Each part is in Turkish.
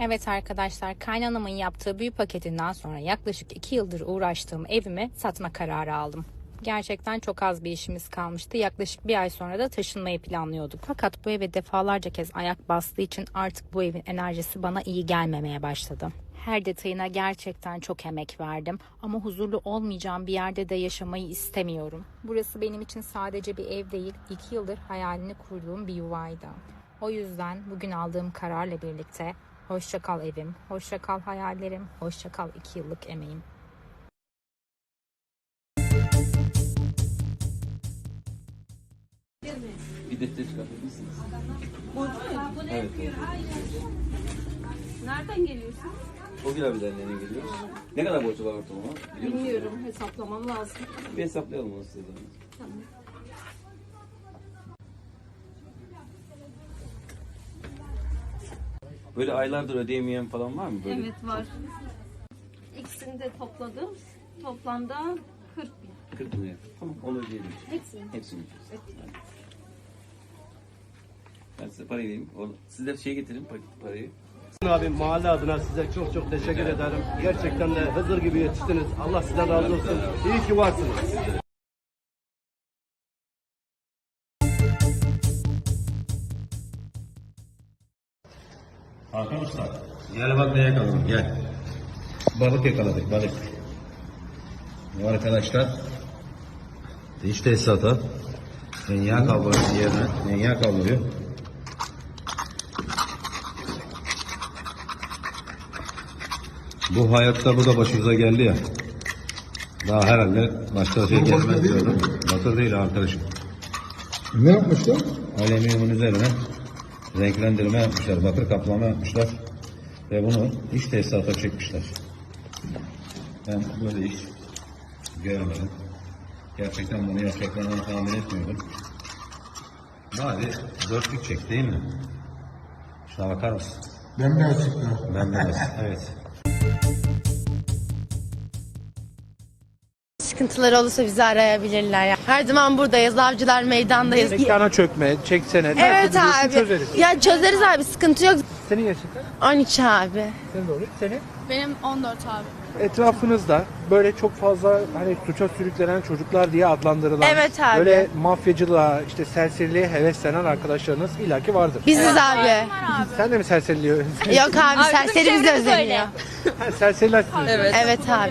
Evet arkadaşlar kaynanamın yaptığı büyü paketinden sonra yaklaşık 2 yıldır uğraştığım evimi satma kararı aldım. Gerçekten çok az bir işimiz kalmıştı. Yaklaşık bir ay sonra da taşınmayı planlıyorduk. Fakat bu eve defalarca kez ayak bastığı için artık bu evin enerjisi bana iyi gelmemeye başladı. Her detayına gerçekten çok emek verdim ama huzurlu olmayacağım bir yerde de yaşamayı istemiyorum. Burası benim için sadece bir ev değil, iki yıldır hayalini kurduğum bir yuvaydı. O yüzden bugün aldığım kararla birlikte hoşça kal evim, hoşça kal hayallerim, hoşça kal iki yıllık emeğim. Bir defter çıkartır mısınız? Evet. evet. Nereden geliyorsun? O gün abilerle geliyoruz. Ne kadar borcu var ortalama? Biliyor musunuz? Bilmiyorum. Hesaplamam lazım. Bir hesaplayalım onu size. de. Böyle aylardır ödeyemeyen falan var mı? Böyle Evet var. İkisini de topladım. Toplamda 40 bin. 40 bin lira. Tamam onu ödeyelim. Hepsini. Hepsini. Ben size parayı vereyim. Siz de şey getirin parayı. Abi mahalle adına size çok çok teşekkür ederim. Gerçekten de Hızır gibi yetiştiniz. Allah sizden razı olsun. İyi ki varsınız. Usta. Gel bak ne yakaladım gel. Balık yakaladık balık. Bu arkadaşlar diş tesisata dünya kablosu yerine dünya kabloyu bu hayatta bu da başımıza geldi ya. Daha herhalde başka şey gelmez diyordum. Bakır değil arkadaşım. Ne yapmışlar? Alüminyumun üzerine renklendirme yapmışlar, bakır kaplama yapmışlar ve bunu iş tesisata çekmişler. Ben böyle iş görmedim. Gerçekten bunu yapacaklarını tahmin etmiyordum. Bari dörtlük çek değil mi? Şuna bakar mısın? Bembeyaz çıktı. Ben de evet. Sıkıntıları olursa bizi arayabilirler. Ya. Her zaman buradayız. Avcılar meydandayız. Mekana çökme, çeksene. Evet abi. Çözeriz. Ya çözeriz abi sıkıntı yok. Senin yaşın kaç? 13 abi. Senin doğru. Senin? Benim 14 abi. Etrafınızda böyle çok fazla hani suça sürüklenen çocuklar diye adlandırılan Evet abi. böyle mafyacılığa, işte serseriliğe heveslenen arkadaşlarınız illaki vardır. Biziz abi. Sen de mi serseriliyor? Yok abi serseri bize özeniyor. Ha, sizi. Evet abi.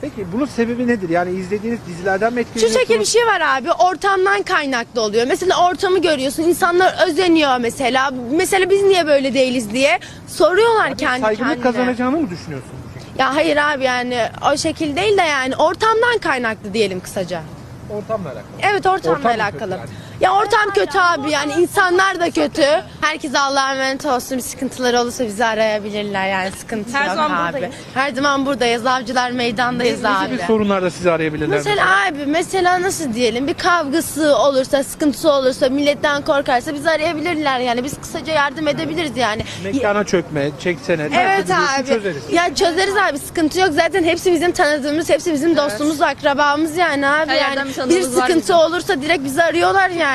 Peki bunun sebebi nedir? Yani izlediğiniz dizilerden mi Şu etkileniyorsunuz? şekilde bir şey var abi. Ortamdan kaynaklı oluyor. Mesela ortamı görüyorsun. insanlar özeniyor mesela. Mesela biz niye böyle değiliz diye soruyorlar kendi Saygınlık kendine. kazanacağını mı düşünüyorsun? Ya hayır abi yani o şekil değil de yani ortamdan kaynaklı diyelim kısaca. Ortamla alakalı. Evet ortamla Ortam mı kötü alakalı. yani? Ya ortam kötü abi yani insanlar da kötü. Herkes Allah'a emanet olsun. Bir sıkıntıları olursa bizi arayabilirler yani sıkıntı Her yok zaman abi. buradayız. Her zaman buradayız. Avcılar meydandayız Nasıl abi. bir sorunlarda sizi arayabilirler? Mesela abi mesela nasıl diyelim bir kavgası olursa sıkıntısı olursa milletten korkarsa bizi arayabilirler yani biz kısaca yardım edebiliriz yani. Mekana çökme, çeksene. Evet nerede biliyorsun, abi. Çözeriz. Ya çözeriz abi sıkıntı yok. Zaten hepsi bizim tanıdığımız, hepsi bizim dostumuz, akrabamız yani abi. Her yerden yani bir tanıdığımız var sıkıntı bizim. olursa direkt bizi arıyorlar yani.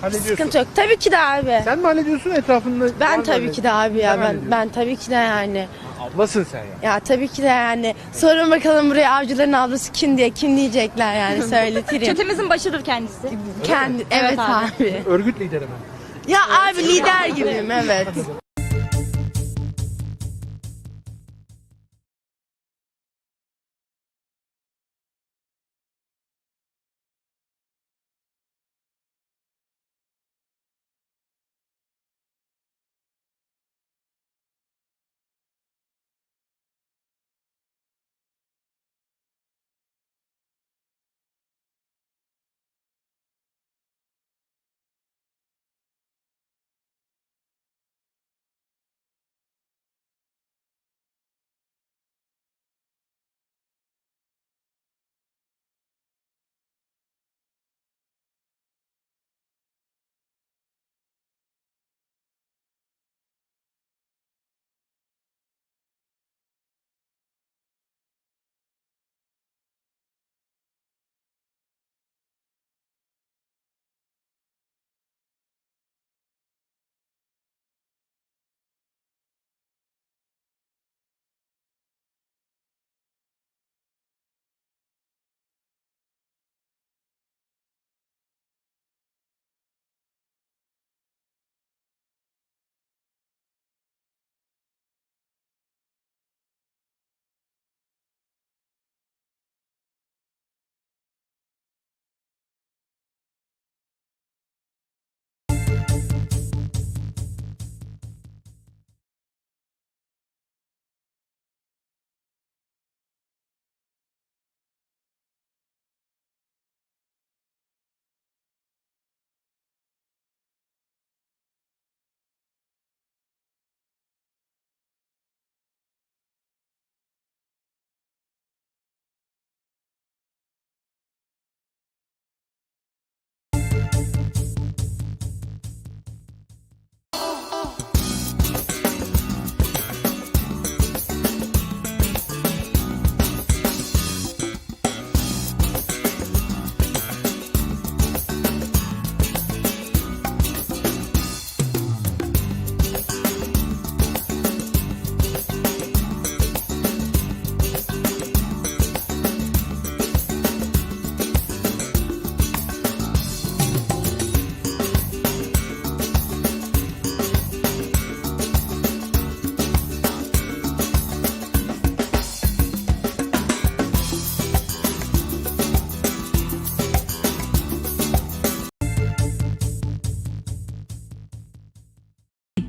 Hallediyorsun. Sıkıntı yok. Tabii ki de abi. Sen mi hallediyorsun etrafında? Ben tabii ki de abi ya Sen ben hallediyorsun. ben tabii ki de yani. Ablasın sen ya. Ya tabii ki de yani. Sorun bakalım buraya avcıların ablası kim diye kim diyecekler yani söyletirim. Çetemizin başıdır kendisi. Kendi evet, abi. Örgüt lideri mi? Ya abi lider gibiyim evet.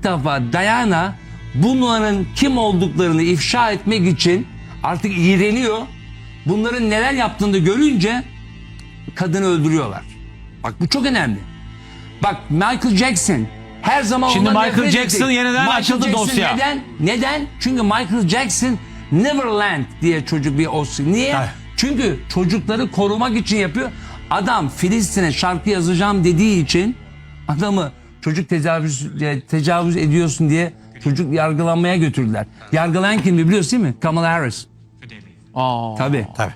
İlk defa Diana bunların kim olduklarını ifşa etmek için artık iğreniyor. Bunların neler yaptığını görünce kadını öldürüyorlar. Bak bu çok önemli. Bak Michael Jackson her zaman Şimdi ondan Michael nefret Jackson ettik. yeniden Michael açıldı Jackson dosya. Neden? Neden? Çünkü Michael Jackson Neverland diye çocuk bir Oscar. Niye? Evet. Çünkü çocukları korumak için yapıyor. Adam Filistin'e şarkı yazacağım dediği için adamı çocuk tecavüz tecavüz ediyorsun diye çocuk yargılanmaya götürdüler. Yargılayan kimdi biliyorsun değil mi? Kamala Harris. Aa, Tabii. Tabii.